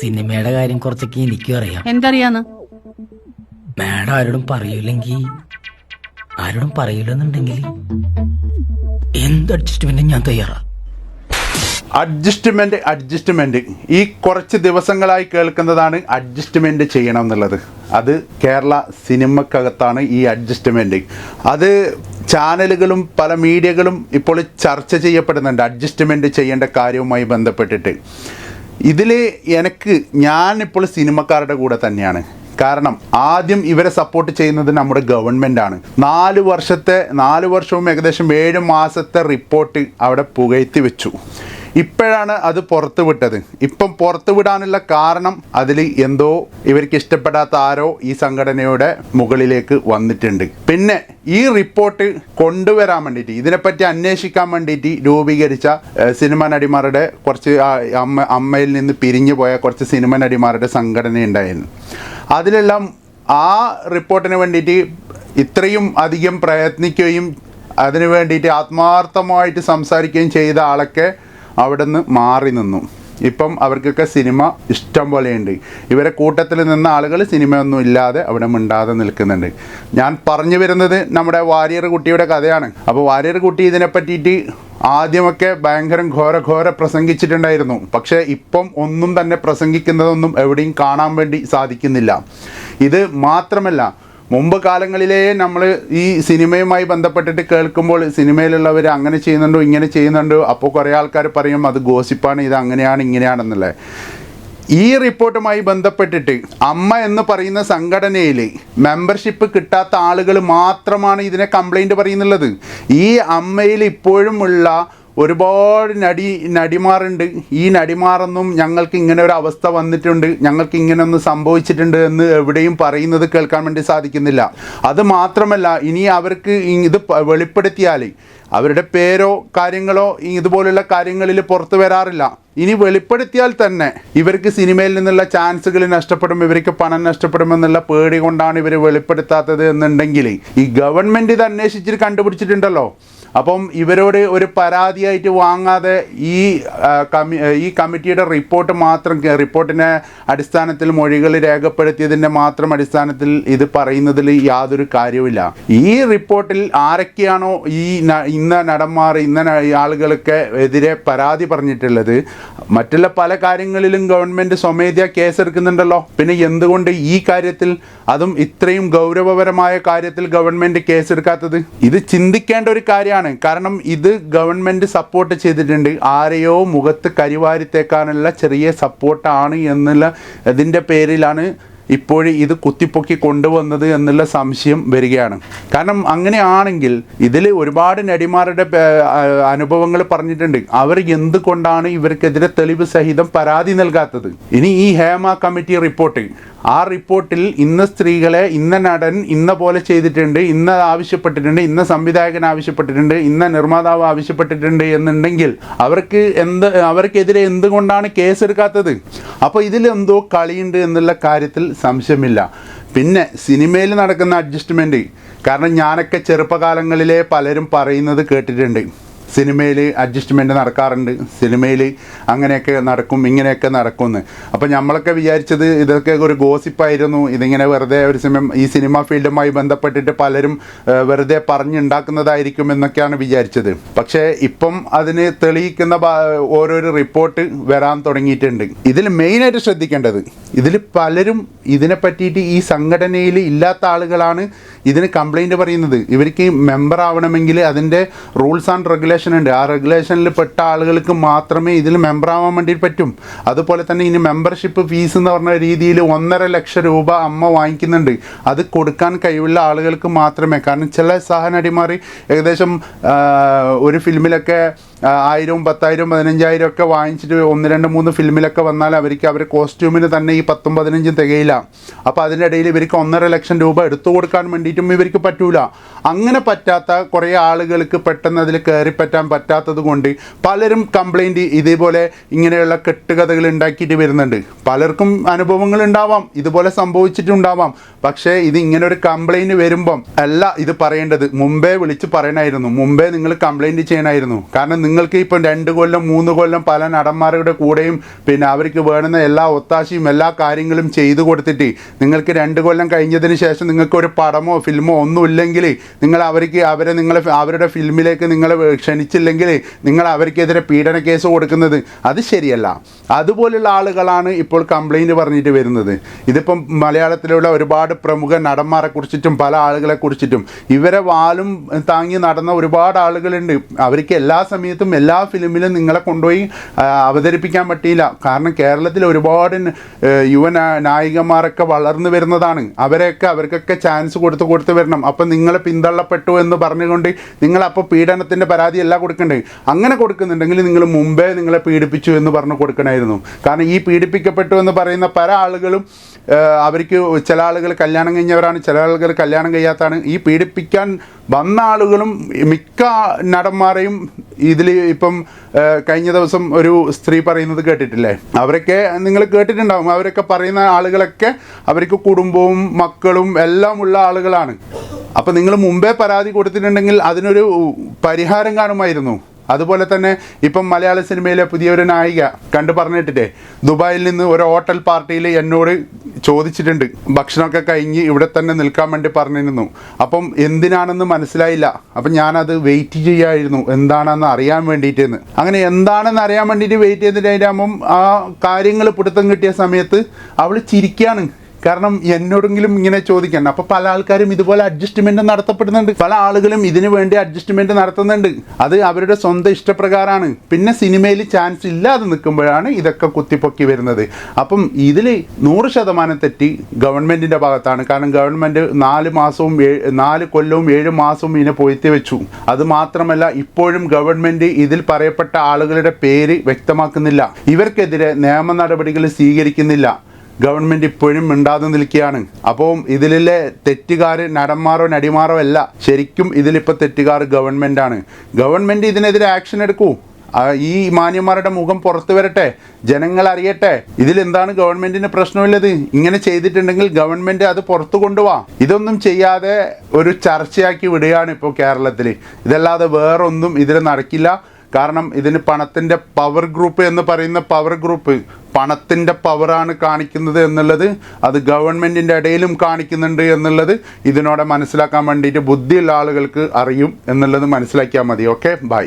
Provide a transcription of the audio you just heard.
സിനിമയുടെ കാര്യം കുറച്ചൊക്കെ എനിക്കും അറിയാം. എന്തറിയാന്ന്? മാഡം ആരോടും പറയൂലെങ്കി ആരോടും പറയൂലെന്നുണ്ടെങ്കിൽ എന്ത് അഡ്ജസ്റ്റ്മെന്റും ഞാൻ തയ്യാറാ. Adjustment adjustment. ഈ കുറച്ച് ദിവസങ്ങളായി കേൾക്കുന്നതാണ് അഡ്ജസ്റ്റ്മെന്റ് ചെയ്യണം എന്നുള്ളത് അത് കേരള സിനിമക്കകത്താണ് ഈ അഡ്ജസ്റ്റ്മെന്റ്. അത് ചാനലുകളും പല മീഡിയകളും ഇപ്പോൾ ചർച്ച ചെയ്യപ്പെടുന്നുണ്ട്. അഡ്ജസ്റ്റ്മെന്റ് ചെയ്യേണ്ട കാര്യവുമായി ബന്ധപ്പെട്ടിട്ട്. ഇതിൽ എനിക്ക് ഞാനിപ്പോൾ സിനിമക്കാരുടെ കൂടെ തന്നെയാണ്. കാരണം ആദ്യം ഇവരെ സപ്പോർട്ട് ചെയ്യുന്നത് നമ്മുടെ ഗവൺമെന്റ് ആണ്. നാല് വർഷത്തെ നാല് വർഷവും ഏകദേശം ഏഴ് മാസത്തെ റിപ്പോർട്ട് അവിടെ പുകഴ്ത്തി വെച്ചു. ഇപ്പോഴാണ് അത് പുറത്തു വിട്ടത്. ഇപ്പം പുറത്തു വിടാനുള്ള കാരണം അതിൽ എന്തോ ഇവർക്ക് ഇഷ്ടപ്പെടാത്ത ആരോ ഈ സംഘടനയുടെ മുകളിലേക്ക് വന്നിട്ടുണ്ട്. പിന്നെ ഈ റിപ്പോർട്ട് കൊണ്ടുവരാൻ വേണ്ടിയിട്ട് ഇതിനെപ്പറ്റി അന്വേഷിക്കാൻ വേണ്ടിയിട്ട് രൂപീകരിച്ച സിനിമ നടിമാരുടെ കുറച്ച് അമ്മ അമ്മയിൽ നിന്ന് പിരിഞ്ഞു പോയ കുറച്ച് സിനിമ നടിമാരുടെ സംഘടന ഉണ്ടായിരുന്നു. അതിലെല്ലാം ആ റിപ്പോർട്ടിന് വേണ്ടിയിട്ട് ഇത്രയും അധികം പ്രയത്നിക്കുകയും അതിനു വേണ്ടിയിട്ട് ആത്മാർത്ഥമായിട്ട് സംസാരിക്കുകയും ചെയ്ത ആളൊക്കെ അവിടെ നിന്ന് മാറി നിന്നു. ഇപ്പം അവർക്കൊക്കെ സിനിമ ഇഷ്ടം പോലെയുണ്ട്. ഇവരെ കൂട്ടത്തിൽ നിന്ന ആളുകൾ സിനിമയൊന്നും ഇല്ലാതെ അവിടെ മിണ്ടാതെ നിൽക്കുന്നുണ്ട്. ഞാൻ പറഞ്ഞു വരുന്നത് നമ്മുടെ വാരിയർ കുട്ടിയുടെ കഥയാണ്. അപ്പോൾ വാരിയർ കുട്ടി ഇതിനെ പറ്റിയിട്ട് ആദ്യമൊക്കെ ഭയങ്കരം ഘോര ഘോര പ്രസംഗിച്ചിട്ടുണ്ടായിരുന്നു. പക്ഷേ ഇപ്പം ഒന്നും തന്നെ പ്രസംഗിക്കുന്നതൊന്നും എവിടെയും കാണാൻ വേണ്ടി സാധിക്കുന്നില്ല. ഇത് മാത്രമല്ല മുമ്പ് കാലങ്ങളിലേ നമ്മൾ ഈ സിനിമയുമായി ബന്ധപ്പെട്ടിട്ട് കേൾക്കുമ്പോൾ സിനിമയിലുള്ളവർ അങ്ങനെ ചെയ്യുന്നുണ്ടോ ഇങ്ങനെ ചെയ്യുന്നുണ്ടോ അപ്പോൾ കുറേ ആൾക്കാർ പറയും അത് ഗോസിപ്പാണ് ഇത് അങ്ങനെയാണ് ഇങ്ങനെയാണെന്നുള്ളത് ഈ റിപ്പോർട്ടുമായി ബന്ധപ്പെട്ടിട്ട് അമ്മ എന്ന് പറയുന്ന സംഘടനയിൽ മെമ്പർഷിപ്പ് കിട്ടാത്ത ആളുകൾ മാത്രമാണ് ഇതിനെ കംപ്ലൈന്റ് പറയുന്നുള്ളത്. ഈ അമ്മയിൽ ഇപ്പോഴും ഉള്ള ഒരുപാട് നടി നടിമാരുണ്ട്. ഈ നടിമാറൊന്നും ഞങ്ങൾക്ക് ഇങ്ങനെ ഒരു അവസ്ഥ വന്നിട്ടുണ്ട്. ഞങ്ങൾക്ക് ഇങ്ങനെ ഒന്ന് സംഭവിച്ചിട്ടുണ്ട് എന്ന് എവിടെയും പറയുന്നത് കേൾക്കാൻ വേണ്ടി സാധിക്കുന്നില്ല. അത് മാത്രമല്ല ഇനി അവർക്ക് ഇത് വെളിപ്പെടുത്തിയാൽ അവരുടെ പേരോ കാര്യങ്ങളോ ഇതുപോലുള്ള കാര്യങ്ങളിൽ പുറത്തു വരാറില്ല. ഇനി വെളിപ്പെടുത്തിയാൽ തന്നെ ഇവർക്ക് സിനിമയിൽ നിന്നുള്ള ചാൻസുകൾ നഷ്ടപ്പെടും ഇവർക്ക് പണം നഷ്ടപ്പെടുമെന്നുള്ള പേടി കൊണ്ടാണ് ഇവർ വെളിപ്പെടുത്താത്തത് എന്നുണ്ടെങ്കിൽ ഈ ഗവൺമെന്റ് ഇത് അന്വേഷിച്ചിട്ട് കണ്ടുപിടിച്ചിട്ടുണ്ടല്ലോ. അപ്പം ഇവരോട് ഒരു പരാതിയായിട്ട് വാങ്ങാതെ ഈ കമ്മി ഈ കമ്മിറ്റിയുടെ റിപ്പോർട്ട് മാത്രം റിപ്പോർട്ടിന്റെ അടിസ്ഥാനത്തിൽ മൊഴികൾ രേഖപ്പെടുത്തിയതിന്റെ മാത്രം അടിസ്ഥാനത്തിൽ ഇത് പറയുന്നതിൽ യാതൊരു കാര്യവുമില്ല. ഈ റിപ്പോർട്ടിൽ ആരൊക്കെയാണോ ഈ ഇന്ന നടന്മാർ ഇന്ന ആളുകളൊക്കെ എതിരെ പരാതി പറഞ്ഞിട്ടുള്ളത്. മറ്റുള്ള പല കാര്യങ്ങളിലും ഗവൺമെന്റ് സ്വമേധ്യ കേസെടുക്കുന്നുണ്ടല്ലോ. പിന്നെ എന്തുകൊണ്ട് ഈ കാര്യത്തിൽ അതും ഇത്രയും ഗൗരവപരമായ കാര്യത്തിൽ ഗവൺമെന്റ് കേസെടുക്കാത്തത്? ഇത് ചിന്തിക്കേണ്ട ഒരു കാര്യമാണ്. കാരണം ഇത് ഗവൺമെന്റ് സപ്പോർട്ട് ചെയ്തിട്ടുണ്ട്. ആരെയോ മുഖത്ത് കരിവാരിത്തേക്കാനുള്ള ചെറിയ സപ്പോർട്ടാണ് എന്നുള്ള ഇതിന്റെ പേരിലാണ് ഇപ്പോഴും ഇത് കുത്തിപ്പൊക്കി കൊണ്ടുവന്നത് എന്നുള്ള സംശയം വരികയാണ്. കാരണം അങ്ങനെയാണെങ്കിൽ ഇതിൽ ഒരുപാട് നടിമാരുടെ അനുഭവങ്ങൾ പറഞ്ഞിട്ടുണ്ട്. അവർ എന്തുകൊണ്ടാണ് ഇവർക്കെതിരെ തെളിവ് സഹിതം പരാതി നൽകാത്തത്? ഇനി ഈ ഹേമ കമ്മിറ്റി റിപ്പോർട്ട് ആ റിപ്പോർട്ടിൽ ഇന്ന സ്ത്രീകളെ ഇന്ന നടൻ ഇന്ന പോലെ ചെയ്തിട്ടുണ്ട് ഇന്ന ആവശ്യപ്പെട്ടിട്ടുണ്ട് ഇന്ന സംവിധായകൻ ആവശ്യപ്പെട്ടിട്ടുണ്ട് ഇന്ന നിർമ്മാതാവ് ആവശ്യപ്പെട്ടിട്ടുണ്ട് എന്നുണ്ടെങ്കിൽ അവർക്ക് എന്ത് അവർക്കെതിരെ എന്തുകൊണ്ടാണ് കേസെടുക്കാത്തത്? അപ്പോൾ ഇതിലെന്തോ കളിയുണ്ട് എന്നുള്ള കാര്യത്തിൽ സംശയമില്ല. പിന്നെ സിനിമയിൽ നടക്കുന്ന അഡ്ജസ്റ്റ്മെന്റ് കാരണം ഞാനൊക്കെ ചെറുപ്പകാലങ്ങളിലെ പലരും പറയുന്നത് കേട്ടിട്ടുണ്ട്. സിനിമയിൽ അഡ്ജസ്റ്റ്മെന്റ് നടക്കാറുണ്ട്. സിനിമയിൽ അങ്ങനെയൊക്കെ നടക്കും ഇങ്ങനെയൊക്കെ നടക്കുമെന്ന്. അപ്പോൾ നമ്മളൊക്കെ വിചാരിച്ചത് ഇതൊക്കെ ഒരു ഗോസിപ്പായിരുന്നു. ഇതിങ്ങനെ വെറുതെ ഒരു സമയം ഈ സിനിമ ഫീൽഡുമായി ബന്ധപ്പെട്ടിട്ട് പലരും വെറുതെ പറഞ്ഞുണ്ടാക്കുന്നതായിരിക്കും എന്നൊക്കെയാണ് വിചാരിച്ചത്. പക്ഷേ ഇപ്പം അതിന് തെളിയിക്കുന്ന ഓരോരു റിപ്പോർട്ട് വരാൻ തുടങ്ങിയിട്ടുണ്ട്. ഇതിൽ മെയിനായിട്ട് ശ്രദ്ധിക്കേണ്ടത് ഇതിൽ പലരും ഇതിനെ പറ്റിയിട്ട് ഈ സംഘടനയിൽ ഇല്ലാത്ത ആളുകളാണ് ഇതിന് കംപ്ലൈന്റ് പറയുന്നത്. ഇവർക്ക് മെമ്പർ ആവണമെങ്കിൽ അതിന്റെ റൂൾസ് ആൻഡ് റെഗുലേഷൻ ഉണ്ട്. ആ റെഗുലേഷനിൽ പെട്ട ആളുകൾക്ക് മാത്രമേ ഇതിൽ മെമ്പർ ആവാൻ വേണ്ടി പറ്റും. അതുപോലെ തന്നെ ഇനി മെമ്പർഷിപ്പ് ഫീസ് എന്ന് പറഞ്ഞ രീതിയിൽ ഒന്നര ലക്ഷം രൂപ അമ്മ വാങ്ങിക്കുന്നുണ്ട്. അത് കൊടുക്കാൻ കഴിവുള്ള ആളുകൾക്ക് മാത്രമേ. കാരണം ചില സഹനടിമാർ ഏകദേശം ഒരു ഫിലിമിലൊക്കെ ആയിരവും പത്തായിരവും പതിനഞ്ചായിരം ഒക്കെ വാങ്ങിച്ചിട്ട് ഒന്ന് രണ്ട് മൂന്ന് ഫിലിമിലൊക്കെ വന്നാൽ അവർക്ക് അവർ കോസ്റ്റ്യൂമിന് തന്നെ ഈ പത്തും പതിനഞ്ചും തികയില്ല. അപ്പോൾ അതിന്റെ ഇടയിൽ ഇവർക്ക് ഒന്നര ലക്ഷം രൂപ എടുത്തു കൊടുക്കാൻ വേണ്ടിയിട്ടും ഇവർക്ക് പറ്റൂല. അങ്ങനെ പറ്റാത്ത കുറേ ആളുകൾക്ക് പെട്ടെന്ന് അതിൽ കയറി പറ്റാൻ പറ്റാത്തത് കൊണ്ട് പലരും കംപ്ലൈന്റ് ഇതേപോലെ ഇങ്ങനെയുള്ള കെട്ടുകഥകൾ ഉണ്ടാക്കിയിട്ട് വരുന്നുണ്ട്. പലർക്കും അനുഭവങ്ങൾ ഉണ്ടാവാം ഇതുപോലെ സംഭവിച്ചിട്ടുണ്ടാവാം. പക്ഷേ ഇത് ഇങ്ങനെ ഒരു കംപ്ലൈന്റ് വരുമ്പം അല്ല ഇത് പറയേണ്ടത്. മുമ്പേ വിളിച്ച് പറയണമായിരുന്നു മുമ്പേ നിങ്ങൾ കംപ്ലൈന്റ് ചെയ്യണമായിരുന്നു കാരണം നിങ്ങൾക്ക് ഇപ്പം രണ്ട് കൊല്ലം മൂന്ന് കൊല്ലം പല നടന്മാരുടെ കൂടെയും പിന്നെ അവർക്ക് വേണ്ടുന്ന എല്ലാ ഒത്താശയും എല്ലാ കാര്യങ്ങളും ചെയ്തു കൊടുത്തിട്ട് നിങ്ങൾക്ക് രണ്ട് കൊല്ലം കഴിഞ്ഞതിന് ശേഷം നിങ്ങൾക്ക് ഒരു പടമോ ഫിലിമോ ഒന്നും ഇല്ലെങ്കിൽ നിങ്ങൾ അവർക്ക് അവരെ നിങ്ങളെ അവരുടെ ഫിലിമിലേക്ക് നിങ്ങളെ ക്ഷണിച്ചില്ലെങ്കിൽ നിങ്ങൾ അവർക്കെതിരെ പീഡന കേസ് കൊടുക്കുന്നത് അത് ശരിയല്ല. അതുപോലുള്ള ആളുകളാണ് ഇപ്പോൾ കംപ്ലൈന്റ് പറഞ്ഞിട്ട് വരുന്നത്. ഇതിപ്പം മലയാളത്തിലുള്ള ഒരുപാട് പ്രമുഖ നടന്മാരെ കുറിച്ചിട്ടും പല ആളുകളെ കുറിച്ചിട്ടും ഇവരെ വാലും താങ്ങി നടന്ന ഒരുപാട് ആളുകളുണ്ട്. അവർക്ക് എല്ലാ സമയത്തും എല്ലാ ഫിലിമിലും നിങ്ങളെ കൊണ്ടുപോയി അവതരിപ്പിക്കാൻ പറ്റിയില്ല. കാരണം കേരളത്തിൽ ഒരുപാട് യുവ നായികന്മാരൊക്കെ വളർന്നു വരുന്നതാണ്. അവരെയൊക്കെ അവർക്കൊക്കെ ചാൻസ് കൊടുത്ത് കൊടുത്ത് വരണം. അപ്പം നിങ്ങൾ പിന്തള്ളപ്പെട്ടു എന്ന് പറഞ്ഞുകൊണ്ട് നിങ്ങളപ്പോൾ പീഡനത്തിന്റെ പരാതി എല്ലാം കൊടുക്കണ്ടേ? അങ്ങനെ കൊടുക്കുന്നുണ്ടെങ്കിൽ നിങ്ങൾ മുമ്പേ നിങ്ങളെ പീഡിപ്പിച്ചു എന്ന് പറഞ്ഞ് കൊടുക്കണമായിരുന്നു കാരണം ഈ പീഡിപ്പിക്കപ്പെട്ടു എന്ന് പറയുന്ന പല ആളുകളും അവർക്ക് ചില ആളുകൾ കല്യാണം കഴിഞ്ഞവരാണ് ചില ആളുകൾ കല്യാണം കഴിയാത്താണ് ഈ പീഡിപ്പിക്കാൻ വന്ന ആളുകളും മിക്ക നടന്മാരെയും ഇതിൽ ഇപ്പം കഴിഞ്ഞ ദിവസം ഒരു സ്ത്രീ പറയുന്നത് കേട്ടിട്ടില്ലേ? അവരൊക്കെ നിങ്ങൾ കേട്ടിട്ടുണ്ടാവും. അവരൊക്കെ പറയുന്ന ആളുകളൊക്കെ അവർക്ക് കുടുംബവും മക്കളും എല്ലാം ഉള്ള ആളുകളാണ്. അപ്പം നിങ്ങൾ മുമ്പേ പരാതി കൊടുത്തിട്ടുണ്ടെങ്കിൽ അതിനൊരു പരിഹാരം കാണുമായിരുന്നു. അതുപോലെ തന്നെ ഇപ്പം മലയാള സിനിമയിലെ പുതിയൊരു നായിക കണ്ടു പറഞ്ഞിട്ടില്ലേ? ദുബായിൽ നിന്ന് ഒരു ഹോട്ടൽ പാർട്ടിയിൽ എന്നോട് ചോദിച്ചിട്ടുണ്ട്. ഭക്ഷണമൊക്കെ കഴിഞ്ഞ് ഇവിടെ തന്നെ നിൽക്കാൻ വേണ്ടി പറഞ്ഞിരുന്നു. അപ്പം എന്തിനാണെന്ന് മനസ്സിലായില്ല. അപ്പം ഞാനത് വെയിറ്റ് ചെയ്യായിരുന്നു. എന്താണെന്ന് അറിയാൻ വേണ്ടിയിട്ടെന്ന്. അങ്ങനെ എന്താണെന്ന് അറിയാൻ വേണ്ടിയിട്ട് വെയിറ്റ് ചെയ്തിട്ടാകുമ്പം ആ കാര്യങ്ങൾ പിടുത്തം കിട്ടിയ സമയത്ത് അവൾ ചിരിക്കുകയാണ് കാരണം എന്നോടെങ്കിലും ഇങ്ങനെ ചോദിക്കണം. അപ്പോൾ പല ആൾക്കാരും ഇതുപോലെ അഡ്ജസ്റ്റ്മെന്റ് നടത്തപ്പെടുന്നുണ്ട്. പല ആളുകളും ഇതിനു വേണ്ടി അഡ്ജസ്റ്റ്മെന്റ് നടത്തുന്നുണ്ട്. അത് അവരുടെ സ്വന്തം ഇഷ്ടപ്രകാരമാണ്. പിന്നെ സിനിമയിൽ ചാൻസ് ഇല്ലാതെ നിൽക്കുമ്പോഴാണ് ഇതൊക്കെ കുത്തിപ്പൊക്കി വരുന്നത്. അപ്പം ഇതിൽ നൂറ് ശതമാനം തെറ്റി ഗവൺമെന്റിന്റെ ഭാഗത്താണ്. കാരണം ഗവൺമെന്റ് നാല് മാസവും നാല് കൊല്ലവും ഏഴ് മാസവും ഇതിനെ പൊയ്ത്തി വെച്ചു. അത് മാത്രമല്ല ഇപ്പോഴും ഗവൺമെന്റ് ഇതിൽ പറയപ്പെട്ട ആളുകളുടെ പേര് വ്യക്തമാക്കുന്നില്ല. ഇവർക്കെതിരെ നിയമ നടപടികൾ സ്വീകരിക്കുന്നില്ല. ഗവൺമെന്റ് ഇപ്പോഴും മിണ്ടാതെ നിൽക്കുകയാണ്. അപ്പോൾ ഇതിലെ തെറ്റുകാർ നടന്മാരോ നടിമാരോ അല്ല. ശരിക്കും ഇതിലിപ്പോൾ തെറ്റുകാർ ഗവൺമെന്റാണ്. ഗവൺമെന്റ് ഇതിനെതിരെ ആക്ഷൻ എടുക്കൂ. ഈ മാന്യന്മാരുടെ മുഖം പുറത്തു വരട്ടെ. ജനങ്ങൾ അറിയട്ടെ. ഇതിൽ എന്താണ് ഗവൺമെന്റിന് പ്രശ്നമില്ലത് ഇങ്ങനെ ചെയ്തിട്ടുണ്ടെങ്കിൽ ഗവൺമെന്റ് അത് പുറത്തു കൊണ്ടുപോവാ ഇതൊന്നും ചെയ്യാതെ ഒരു ചർച്ചയാക്കി വിടുകയാണ് ഇപ്പോൾ കേരളത്തിൽ ഇതല്ലാതെ വേറൊന്നും ഇതിൽ നടക്കില്ല. കാരണം ഇതിന് പണത്തിന്റെ പവർ ഗ്രൂപ്പ് എന്ന് പറയുന്ന പവർ ഗ്രൂപ്പ് പണത്തിന്റെ പവറാണ് കാണിക്കുന്നത് എന്നുള്ളത് അത് ഗവൺമെന്റിന്റെ ഇടയിലും കാണിക്കുന്നുണ്ട് എന്നുള്ളത് ഇതിനോടെ മനസ്സിലാക്കാൻ വേണ്ടിയിട്ട് ബുദ്ധിയുള്ള ആളുകൾക്ക് അറിയും എന്നുള്ളത് മനസ്സിലാക്കിയാൽ മതി. Okay bye